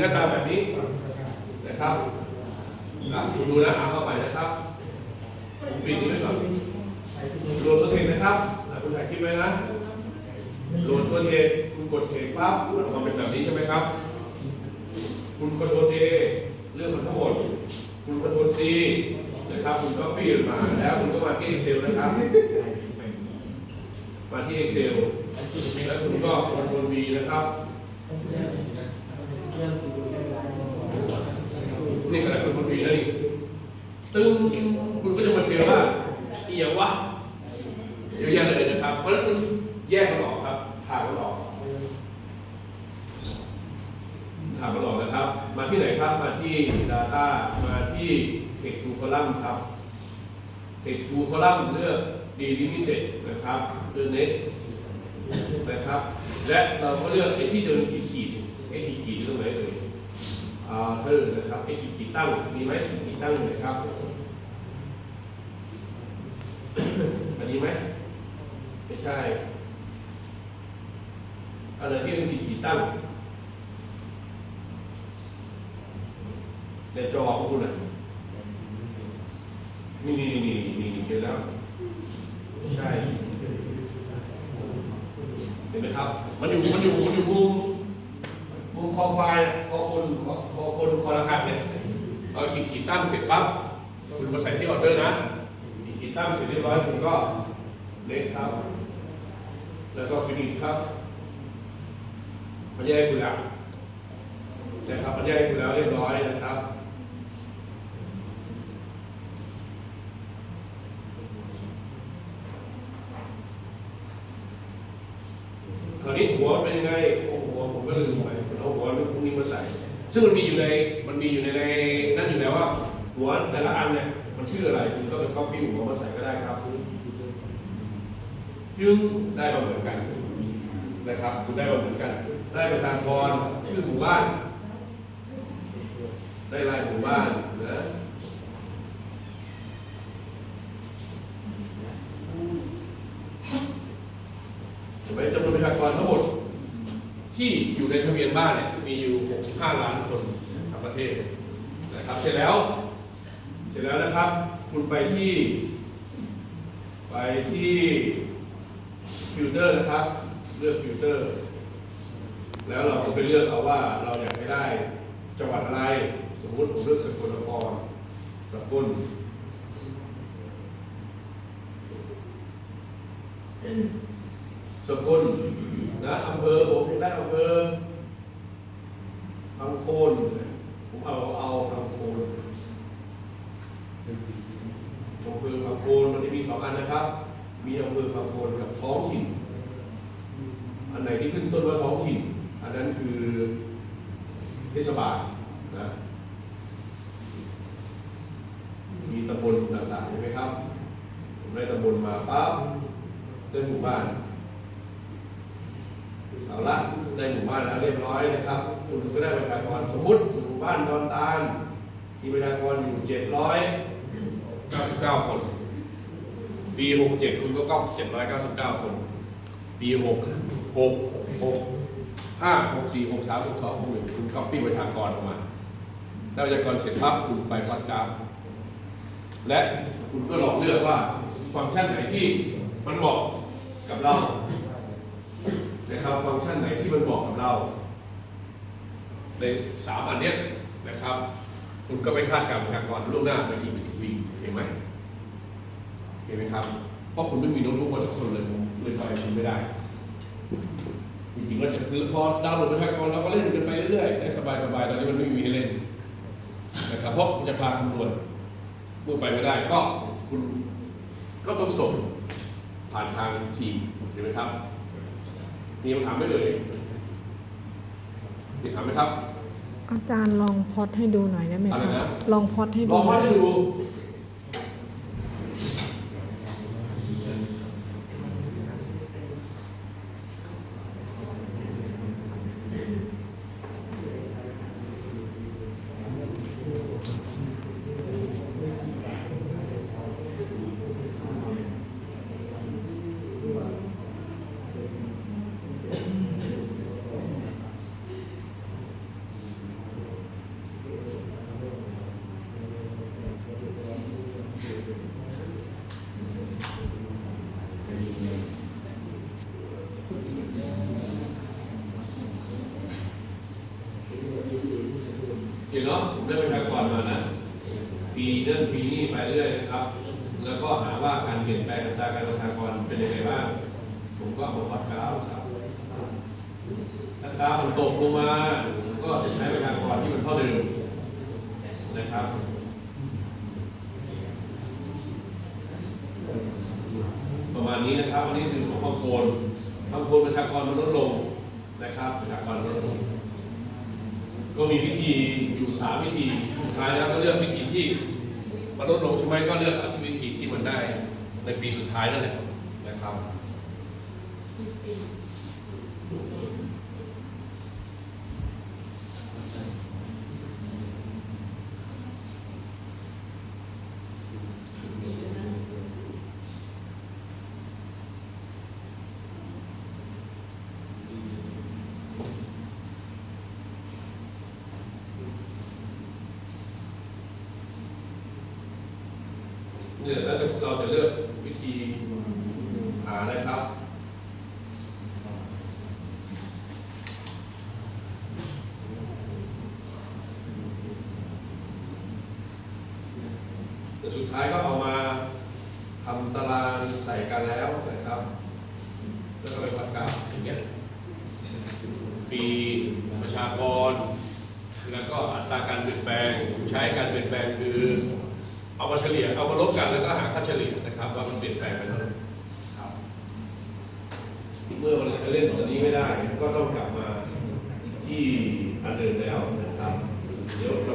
หน้าตาแบบนี้นะครับอะคุณดูนะอ่าเข้าไปนะครับผมปิดนี้ไว้ก่อนโหลดตัวเทคนะครับอะคุณถ่ายคลิปไว้นะโหลดตัวเทคคุณกดเทคปั๊บมันออกมาเป็นแบบนี้ใช่ไหมครับ คุณคอนโทรลเอเรื่องมันทั้งหมด คุณคอนโทรลซีนะครับ คุณก็ปี้มาแล้วคุณก็มาที่ Excel นะครับ มาที่ Excel แล้วคุณก็คอนโทรล V นะครับ นี่ขนาดคุณคนดีแล้วนี่ตึ้งคุณก็จะมาเจอว่าเอียวะเยอะแยะเลยนะครับ เพราะฉะนั้นคุณแยกมันออกครับถากมันออกถากมันออกนะครับ มาที่ไหนครับ มาที่ Data มาที่ Text to Column ครับ Text to Column เลือก Delimited นะครับเลือก Next นะครับ และเราก็เลือกไอ้ที่เดินขีดๆ ไอ้ขีดๆอยู่ตรงไหนเลยอ่าเธอนะครับไอ้ขีดขีดตั้งมีไหมขีดตั้งอยู่ไหนครับอันนี้ไหมไม่ใช่อะไรที่เป็นขีดขีดตั้งในจอของคุณอะนี่นี่นี่นี่นี่เจอแล้วไม่ใช่เห็นไหมครับ มันอยู่มันอยู่มันอยู่มุมมุม คอควายคอคนคอคอคนคอระคังเนี่ยเอาขีดขีดตั้งเสร็จปั๊บคุณมาใส่ที่ออเดอร์นะขีดขีดตั้งเสร็จเรียบร้อยคุณก็เล็กครับ แล้วก็ฟินิชครับมันแยกคุณแล้วนะครับมันแยกคุณแล้วเรียบร้อยนะครับ คราวนี้หัวเป็นยังไงโอ้หัวผมก็ลืมไปผมเอาหัวพวกนี้มาใส่ ซึ่งมันมีอยู่ในมันมีอยู่ในในนั่นอยู่แล้วว่า หัวแต่ละอันเนี่ยมันชื่ออะไรคุณก็ไปก๊อปปี้หัวมาใส่ก็ได้ครับจึงได้มาเหมือนกันนะครับ คุณได้มาเหมือนกัน ได้ประธานพรชื่อหมู่บ้าน ได้รายหมู่บ้านนะถูกไหมจำนวนประชากรทั้งหมด ที่อยู่ในทะเบียนบ้านเนี่ยมีอยู่ 65 ล้านคนทั้งประเทศนะครับ เสร็จแล้ว เสร็จแล้วนะครับ คุณไปที่ ไปที่ฟิลเตอร์นะครับ เลือกฟิลเตอร์ แล้วเราก็ไปเลือกเอาว่าเราอยากให้ได้จังหวัดอะไร สมมติผมเลือกสกลนครสกลสกล นะอำเภอผมอยากได้อำเภอพังโคนผมเอาเอาพังโคนอำเภอพังโคนมันจะมีสองอันนะครับ มีอำเภอพังโคนกับท้องถิ่น อันไหนที่ขึ้นต้นว่าท้องถิ่น อันนั้นคือเทศบาลนะมีตำบลต่างๆใช่ไหมครับ ผมได้ตำบลมาปั๊บได้หมู่บ้าน เอาละได้หมู่บ้านแล้วเรียบร้อยนะครับ คุณก็ได้ประชากรสมมติหมู่บ้านดอนตาลมีประชากรอยู่เจ็ดร้อยเก้าสิบเก้าคน ปีหกเจ็ดคุณก็ก็เจ็ดร้อยเก้าสิบเก้าคน ปีหกหกหกห้าหกสี่หกสามหกสองหกหนึ่งคุณก๊อปปี้ประชากรออกมาได้ประชากรเสร็จปั๊บคุณไปวัดกราฟและคุณก็ลองเลือกว่าฟังก์ชันไหนที่มันเหมาะกับเราับฟังก์ชันไหนที่มันเหมาะกับเรา ในสามอันเนี้ยนะครับ คุณก็ไปคาดการณ์ประชากรล่วงหน้าไปอีกสิบปีเห็นไหมเห็นไหมครับ เพราะคุณไม่มีโน้ตบุ๊กมาทุกคนเลยเลยไปคุณไม่ได้ จริงๆก็จะพอดาวน์โหลดประชากรเราก็เล่นกันไปเรื่อยๆได้สบายๆตอนนี้มันไม่มีให้เล่นนะครับเพราะมันจะพาคำนวณเมื่อไปไม่ได้ก็คุณก็ต้องส่งผ่านทางทีมใช่ไหมครับ มีคำถามไหมเอ่ยมีคำถามไหมครับ อาจารย์ลองพอดให้ดูหน่อยได้ไหมอะไรคะนะ ลองพอดให้ลดู องมาให้ดู เนาะผมไประชากรมานะ ปีนั่นปีนี้ไปเรื่อยนะครับ แล้วก็หาว่าการเปลี่ยนแปลงอัตราการประชากรเป็นยังไงบ้าง ผมก็เอามาวัดกราฟครับ ถ้ากราฟมันตกลงมาก็จะใช้ประชากรที่มันเท่าเดิมนะครับประมาณนี้นะครับอันนี้คือของบางคนบางคนประชากรมันลดลงนะครับประชากรลดลง ก็มีวิธีอยู่สามวิธีสุดท้ายแล้วก็เลือกวิธีที่มันลดลงใช่ไหมก็เลือกอาที่วิธีที่มันได้ในปีสุดท้ายนั่นแหละนะครับ เราจะเลือกวิธีหานะครับแต่สุดท้ายก็เอามาทำตารางใส่กันแล้วนะครับ แล้วก็ไปวัดกราฟอย่างเงี้ยปีประชากร แล้วก็อัตราการเปลี่ยนแปลงใช้การเปลี่ยนแปลงคือ เอามาเฉลี่ยเอามาลบกันแล้วก็หาค่าเฉลี่ยนะครับว่ามันเปลี่ยนแปลงไปเท่าไหร่ครับเมื่อมัาเล่นตัวนี้ไม่ได้ก็ต้องกลับมาที่อันเดิมแล้วนะครับเดี๋ยวเรา